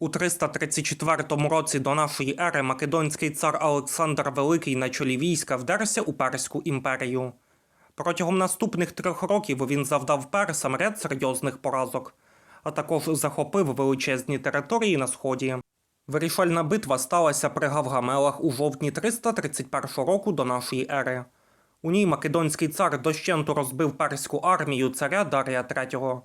У 334 році до нашої ери македонський цар Олександр Великий на чолі війська вдерся у Перську імперію. Протягом наступних трьох років він завдав персам ряд серйозних поразок, а також захопив величезні території на сході. Вирішальна битва сталася при Гавгамелах у жовтні 331 року до нашої ери. У ній македонський цар дощенту розбив перську армію царя Дарія III.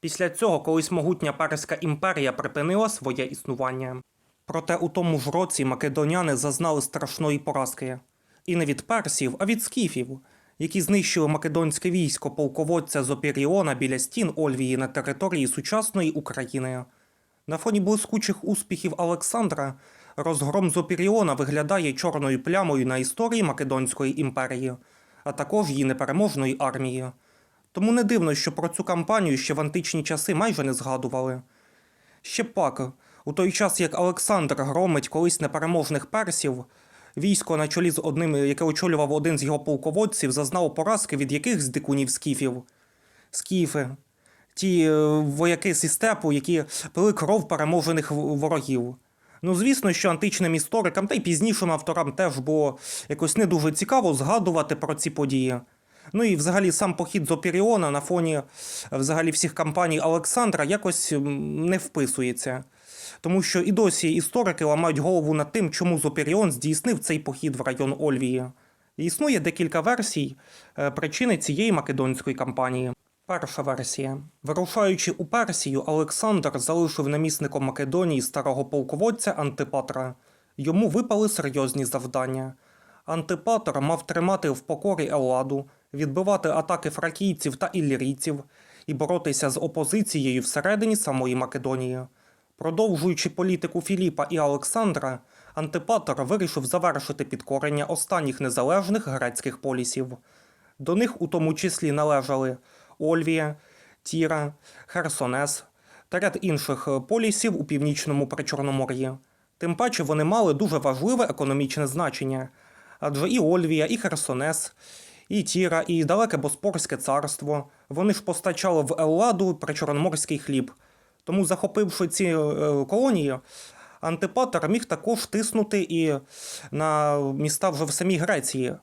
Після цього колись могутня Перська імперія припинила своє існування. Проте у тому ж році македоняни зазнали страшної поразки. І не від персів, а від скіфів, які знищили македонське військо полководця Зопіріона біля стін Ольвії на території сучасної України. На фоні блискучих успіхів Олександра розгром Зопіріона виглядає чорною плямою на історії Македонської імперії, а також її непереможної армії. Тому не дивно, що про цю кампанію ще в античні часи майже не згадували. Ще пак, у той час як Олександр громить колись непереможних персів, військо на чолі з одним, яке очолював один з його полководців, зазнало поразки від якихось дикунів скіфів. Скіфи, ті е, вояки зі степу, які пили кров переможених ворогів. Ну, звісно, що античним історикам та й пізнішим авторам теж було якось не дуже цікаво згадувати про ці події. Ну і взагалі сам похід з Опіріона на фоні е, взагалі всіх кампаній Олександра якось не вписується. Тому що і досі історики ламають голову над тим, чому Зопіріон здійснив цей похід в район Ольвії. Існує декілька версій е, причини цієї македонської кампанії. Перша версія. Вирушаючи у Персію, Олександр залишив намісником Македонії старого полководця Антипатра. Йому випали серйозні завдання. Антипатр мав тримати в покорі Елладу, відбивати атаки фракійців та іллірійців і боротися з опозицією всередині самої Македонії. Продовжуючи політику Філіпа і Олександра, Антипатор вирішив завершити підкорення останніх незалежних грецьких полісів. До них у тому числі належали Ольвія, Тіра, Херсонес та ряд інших полісів у північному Причорномор'ї. Тим паче вони мали дуже важливе економічне значення, адже і Ольвія, і Херсонес, і Тіра, і далеке Боспорське царство вони ж постачали в Елладу причорноморський хліб. Тому, захопивши ці е, колонії, Антипатер міг також тиснути і на міста вже в самій Греції.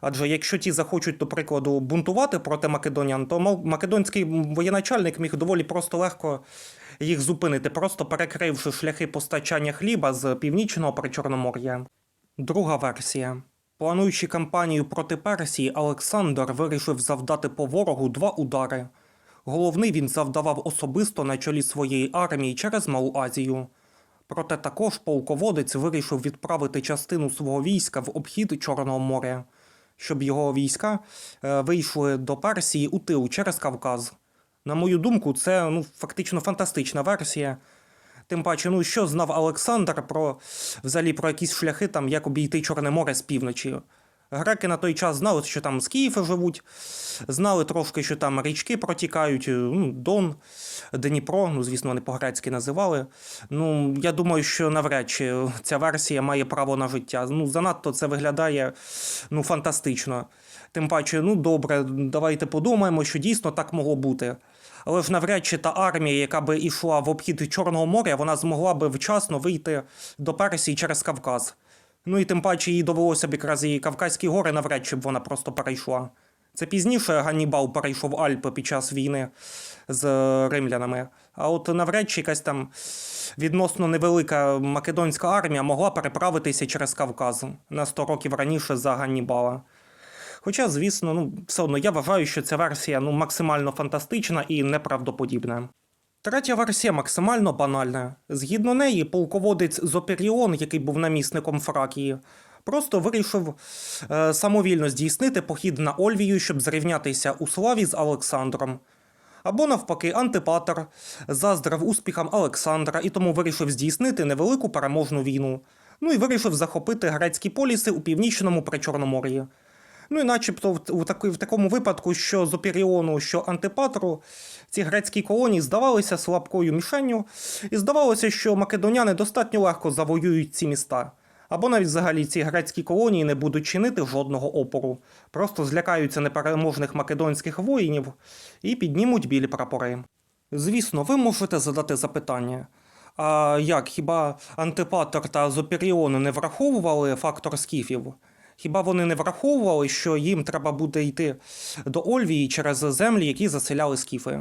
Адже якщо ті захочуть, до прикладу, бунтувати проти македонян, то македонський воєначальник міг доволі просто легко їх зупинити, просто перекривши шляхи постачання хліба з північного Причорномор'я. Друга версія. Плануючи кампанію проти Персії, Олександр вирішив завдати по ворогу два удари. Головний він завдавав особисто на чолі своєї армії через Малу Азію. Проте також полководець вирішив відправити частину свого війська в обхід Чорного моря, щоб його війська е, вийшли до Персії у тил через Кавказ. На мою думку, це ну, фактично фантастична версія. Тим паче, ну що знав Олександр про взагалі про якісь шляхи, там, як обійти Чорне море з півночі. Греки на той час знали, що там скіфи живуть, знали трошки, що там річки протікають, е, ну, Дон, Дніпро, ну, звісно, вони по-грецьки називали. Ну, я думаю, що навряд чи ця версія має право на життя. Ну, занадто це виглядає ну, фантастично. Тим паче, ну добре, давайте подумаємо, що дійсно так могло бути. Але ж навряд чи та армія, яка би йшла в обхід Чорного моря, вона змогла би вчасно вийти до Персії через Кавказ. Ну і тим паче їй довелося б якраз і Кавказькі гори, навряд чи б вона просто перейшла. Це пізніше Ганнібал перейшов Альпи під час війни з е, римлянами. А от навряд чи якась там відносно невелика македонська армія могла переправитися через Кавказ на 100 років раніше за Ганнібала. Хоча, звісно, ну, все одно я вважаю, що ця версія ну, максимально фантастична і неправдоподібна. Третя версія максимально банальна. Згідно неї, полководець Зопіріон, який був намісником Фракії, просто вирішив е, самовільно здійснити похід на Ольвію, щоб зрівнятися у славі з Олександром. Або навпаки, Антипатер заздрив успіхам Олександра і тому вирішив здійснити невелику переможну війну. Ну і вирішив захопити грецькі поліси у північному Причорномор'ї. Ну і начебто в, таки- в такому випадку, що з Опіріону, що Антипатру, ці грецькі колонії здавалися слабкою мішенню, і здавалося, що македоняни достатньо легко завоюють ці міста. Або навіть взагалі ці грецькі колонії не будуть чинити жодного опору, просто злякаються непереможних македонських воїнів і піднімуть білі прапори. Звісно, ви можете задати запитання. А як, хіба Антипатер та Зопіріон не враховували фактор скіфів? Хіба вони не враховували, що їм треба буде йти до Ольвії через землі, які заселяли скіфи?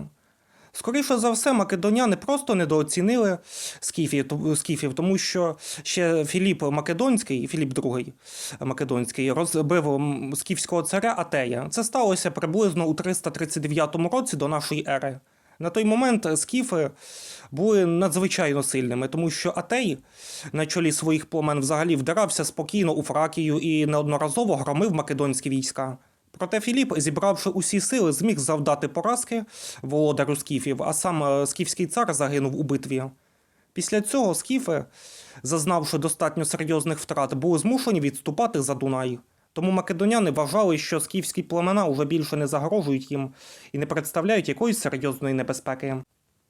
Скоріше за все, македоняни просто недооцінили скіфів, тому що ще Філіп Македонський, Філіп II Македонський, розбив скіфського царя Атея. Це сталося приблизно у 339 році до нашої ери. На той момент скіфи були надзвичайно сильними, тому що Атей на чолі своїх племен взагалі вдирався спокійно у Фракію і неодноразово громив македонські війська. Проте Філіп, зібравши усі сили, зміг завдати поразки володарю скіфів, а сам е, скіфський цар загинув у битві. Після цього скіфи, зазнавши достатньо серйозних втрат, були змушені відступати за Дунай. Тому македоняни вважали, що скіфські племена уже більше не загрожують їм і не представляють якоїсь серйозної небезпеки.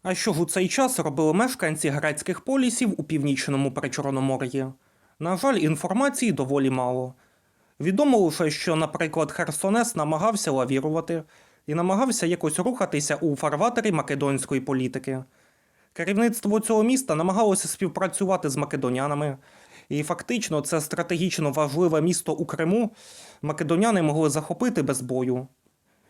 А що ж у цей час робили мешканці грецьких полісів у північному Причорномор'ї? На жаль, інформації доволі мало. Відомо лише, що, наприклад, Херсонес намагався лавірувати і намагався якось рухатися у фарватері македонської політики. Керівництво цього міста намагалося співпрацювати з македонянами, і фактично це стратегічно важливе місто у Криму македоняни могли захопити без бою.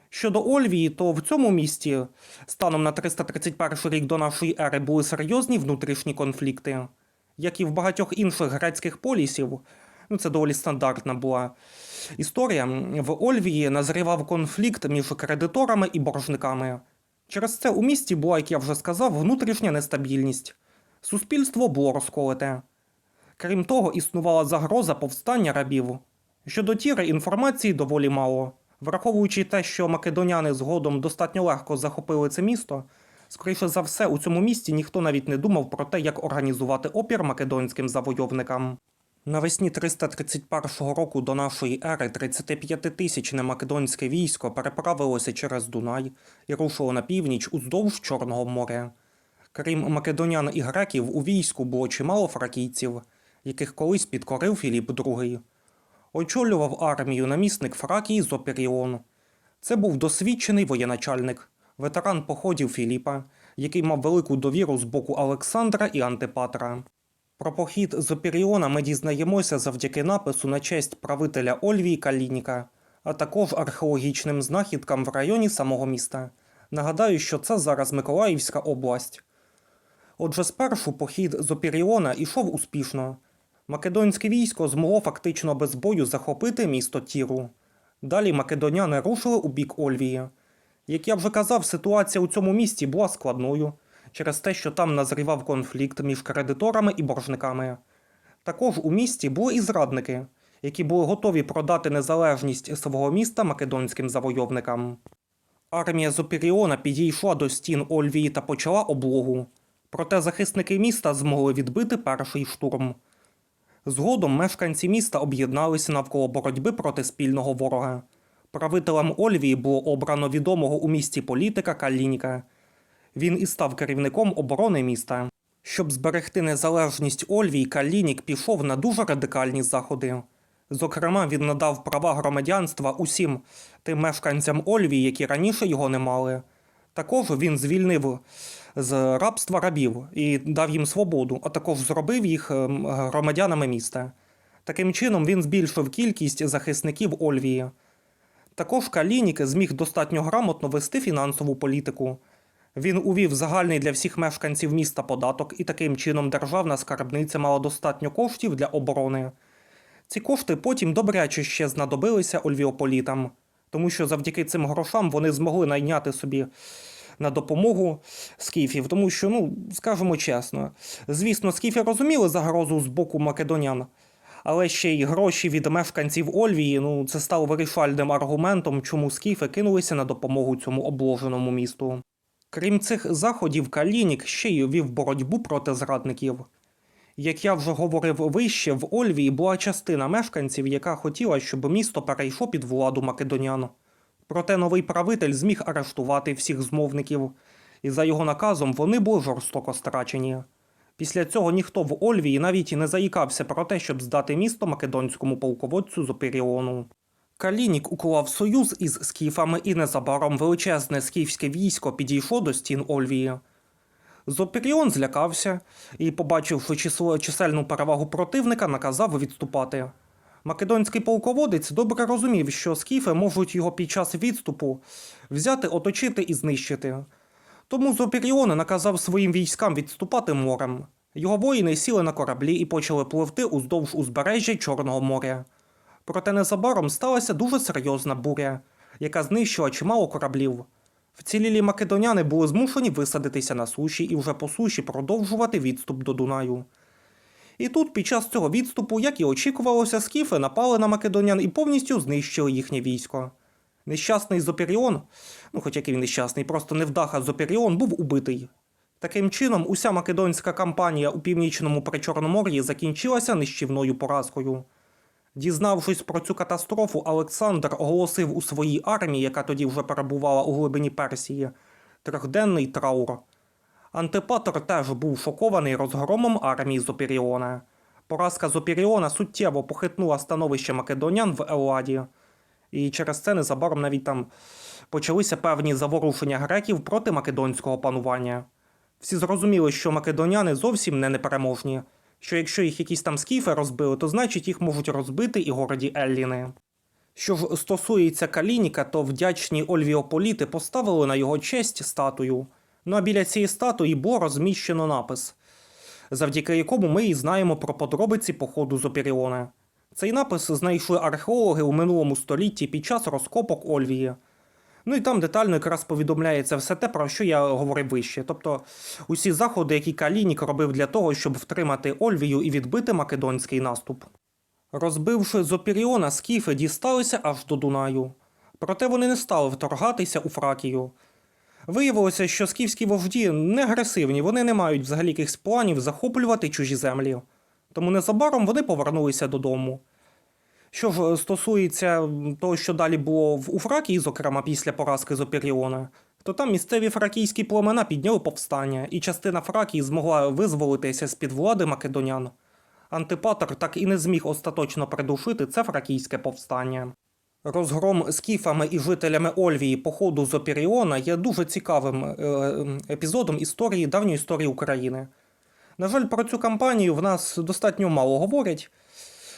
Щодо Ольвії, то в цьому місті станом на 331 рік до нашої ери були серйозні внутрішні конфлікти. Як і в багатьох інших грецьких полісів, ну це доволі стандартна була історія. В Ольвії назрівав конфлікт між кредиторами і боржниками. Через це у місті була, як я вже сказав, внутрішня нестабільність. Суспільство було розколите. Крім того, існувала загроза повстання рабів. Щодо тіри інформації доволі мало. Враховуючи те, що македоняни згодом достатньо легко захопили це місто, скоріше за все, у цьому місті ніхто навіть не думав про те, як організувати опір македонським завойовникам. Навесні 331 року до нашої ери 35-тисячне македонське військо переправилося через Дунай і рушило на північ уздовж Чорного моря. Крім македонян і греків, у війську було чимало фракійців, яких колись підкорив Філіп II. Очолював армію намісник Фракії Зопіріон. Це був досвідчений воєначальник, ветеран походів Філіпа, який мав велику довіру з боку Олександра і Антипатра. Про похід Зопіріона ми дізнаємося завдяки напису на честь правителя Ольвії Калініка, а також археологічним знахідкам в районі самого міста. Нагадаю, що це зараз Миколаївська область. Отже, спершу похід Зопіріона ішов успішно. Македонське військо змогло фактично без бою захопити місто Тіру. Далі македоняни рушили у бік Ольвії. Як я вже казав, ситуація у цьому місті була складною через те, що там назрівав конфлікт між кредиторами і боржниками. Також у місті були і зрадники, які були готові продати незалежність свого міста македонським завойовникам. Армія Зопіріона підійшла до стін Ольвії та почала облогу. Проте захисники міста змогли відбити перший штурм. Згодом мешканці міста об'єдналися навколо боротьби проти спільного ворога. Правителем Ольвії було обрано відомого у місті політика Калініка. Він і став керівником оборони міста. Щоб зберегти незалежність Ольвії, Калінік пішов на дуже радикальні заходи. Зокрема, він надав права громадянства усім тим мешканцям Ольвії, які раніше його не мали. Також він звільнив з рабства рабів і дав їм свободу, а також зробив їх ем, громадянами міста. Таким чином він збільшив кількість захисників Ольвії. Також Калінік зміг достатньо грамотно вести фінансову політику. Він увів загальний для всіх мешканців міста податок, і таким чином державна скарбниця мала достатньо коштів для оборони. Ці кошти потім добряче ще знадобилися ольвіополітам, тому що завдяки цим грошам вони змогли найняти собі на допомогу скіфів, тому що, ну, скажемо чесно, звісно, скіфи розуміли загрозу з боку македонян, але ще й гроші від мешканців Ольвії, ну, це стало вирішальним аргументом, чому скіфи кинулися на допомогу цьому обложеному місту. Крім цих заходів, Калінік ще й вів боротьбу проти зрадників. Як я вже говорив вище, в Ольвії була частина мешканців, яка хотіла, щоб місто перейшло під владу македонян. Проте новий правитель зміг арештувати всіх змовників, і за його наказом вони були жорстоко страчені. Після цього ніхто в Ольвії навіть і не заїкався про те, щоб здати місто македонському полководцю Зопіріону. Калінік уклав союз із скіфами, і незабаром величезне скіфське військо підійшло до стін Ольвії. Зопіріон злякався і, побачивши чисельну перевагу противника, наказав відступати. Македонський полководець добре розумів, що скіфи можуть його під час відступу взяти, оточити і знищити. Тому Зопіріон наказав своїм військам відступати морем. Його воїни сіли на кораблі і почали пливти уздовж узбережжя Чорного моря. Проте незабаром сталася дуже серйозна буря, яка знищила чимало кораблів. Вцілілі македоняни були змушені висадитися на суші і вже по суші продовжувати відступ до Дунаю. І тут, під час цього відступу, як і очікувалося, скіфи напали на македонян і повністю знищили їхнє військо. Нещасний Зопіріон, ну хоч який він нещасний, просто невдаха Зопіріон, був убитий. Таким чином, уся македонська кампанія у північному Причорномор'ї закінчилася нищівною поразкою. Дізнавшись про цю катастрофу, Олександр оголосив у своїй армії, яка тоді вже перебувала у глибині Персії, трьохденний траур. Антипатор теж був шокований розгромом армії Зопіріона. Поразка Зопіріона суттєво похитнула становище македонян в Еладі, і через це незабаром навіть там почалися певні заворушення греків проти македонського панування. Всі зрозуміли, що македоняни зовсім не непереможні, що якщо їх якісь там скіфи розбили, то значить їх можуть розбити і городі Елліни. Що ж стосується Калініка, то вдячні Ольвіополіти поставили на його честь статую. Ну а біля цієї статуї було розміщено напис, завдяки якому ми і знаємо про подробиці походу з Опіріона. Цей напис знайшли археологи у минулому столітті під час розкопок Ольвії. Ну і там детально якраз повідомляється все те, про що я говорив вище. Тобто усі заходи, які Калінік робив для того, щоб втримати Ольвію і відбити македонський наступ. Розбивши Зопіріона, скіфи дісталися аж до Дунаю. Проте вони не стали вторгатися у Фракію. Виявилося, що скіфські вожді не агресивні, вони не мають взагалі якихось планів захоплювати чужі землі. Тому незабаром вони повернулися додому. Що ж стосується того, що далі було в у Фракії, зокрема після поразки Зопіріона, то там місцеві фракійські племена підняли повстання, і частина Фракії змогла визволитися з-під влади македонян. Антипатор так і не зміг остаточно придушити це фракійське повстання. Розгром скіфами і жителями Ольвії походу з Опіріона є дуже цікавим е, епізодом історії давньої історії України. На жаль, про цю кампанію в нас достатньо мало говорять.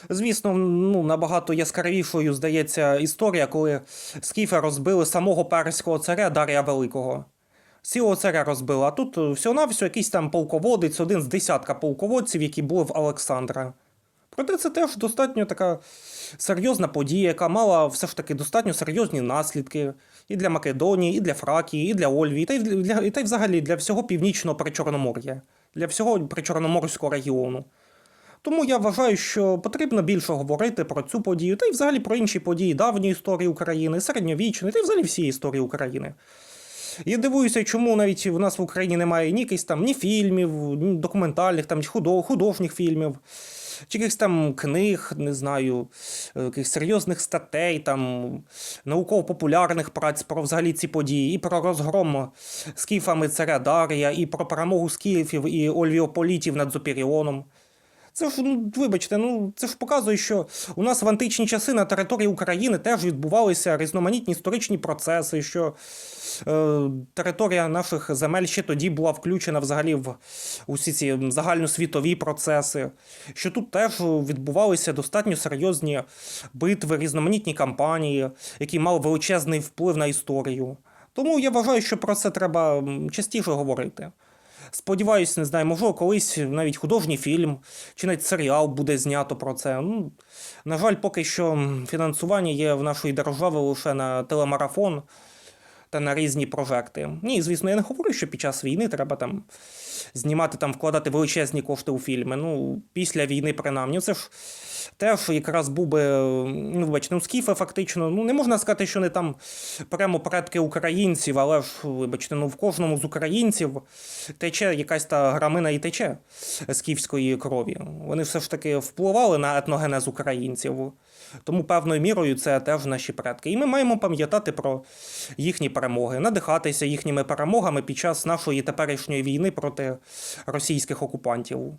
Звісно, ну, набагато яскравішою здається історія, коли скіфи розбили самого перського царя Дарія Великого. Цілого царя розбили, а тут всього-навсього якийсь там полководець, один з десятка полководців, які були в Олександра. Проте це теж достатньо така серйозна подія, яка мала все ж таки достатньо серйозні наслідки і для Македонії, і для Фракії, і для Ольвії, та й для і та й взагалі для всього північного Причорномор'я, для всього Причорноморського регіону. Тому я вважаю, що потрібно більше говорити про цю подію, та й взагалі про інші події давньої історії України, середньовічної, та й взагалі всієї історії України. Я дивуюся, чому навіть в нас в Україні немає ні якихось там ні фільмів, ні документальних, там, худо- художніх фільмів, чи якихось там книг, не знаю, е, якихось серйозних статей, там, науково-популярних праць про взагалі ці події, і про розгром скіфами царя Дарія, і про перемогу скіфів і ольвіополітів над Зопіріоном. Це ж, ну, вибачте, ну це ж показує, що у нас в античні часи на території України теж відбувалися різноманітні історичні процеси, що е, територія наших земель ще тоді була включена взагалі в усі ці загальносвітові процеси, що тут теж відбувалися достатньо серйозні битви, різноманітні кампанії, які мали величезний вплив на історію. Тому я вважаю, що про це треба частіше говорити. Сподіваюсь, не знаю, можливо, колись навіть художній фільм чи навіть серіал буде знято про це. Ну, на жаль, поки що фінансування є в нашої держави лише на телемарафон та на різні прожекти. Ні, звісно, я не говорю, що під час війни треба там знімати, там вкладати величезні кошти у фільми. Ну, після війни, принаймні. Це ж теж якраз був би, ну, вибачте, ну, скіфи фактично, ну, не можна сказати, що вони там прямо предки українців, але ж, вибачте, ну, в кожному з українців тече якась та грамина і тече скіфської крові. Вони все ж таки впливали на етногенез українців. Тому певною мірою це теж наші предки. І ми маємо пам'ятати про їхні перемоги, надихатися їхніми перемогами під час нашої теперішньої війни проти російських окупантів.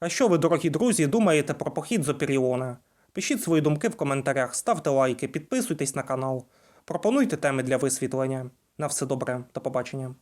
А що ви, дорогі друзі, думаєте про похід з Опіріона? Пишіть свої думки в коментарях, ставте лайки, підписуйтесь на канал, пропонуйте теми для висвітлення. На все добре, до побачення.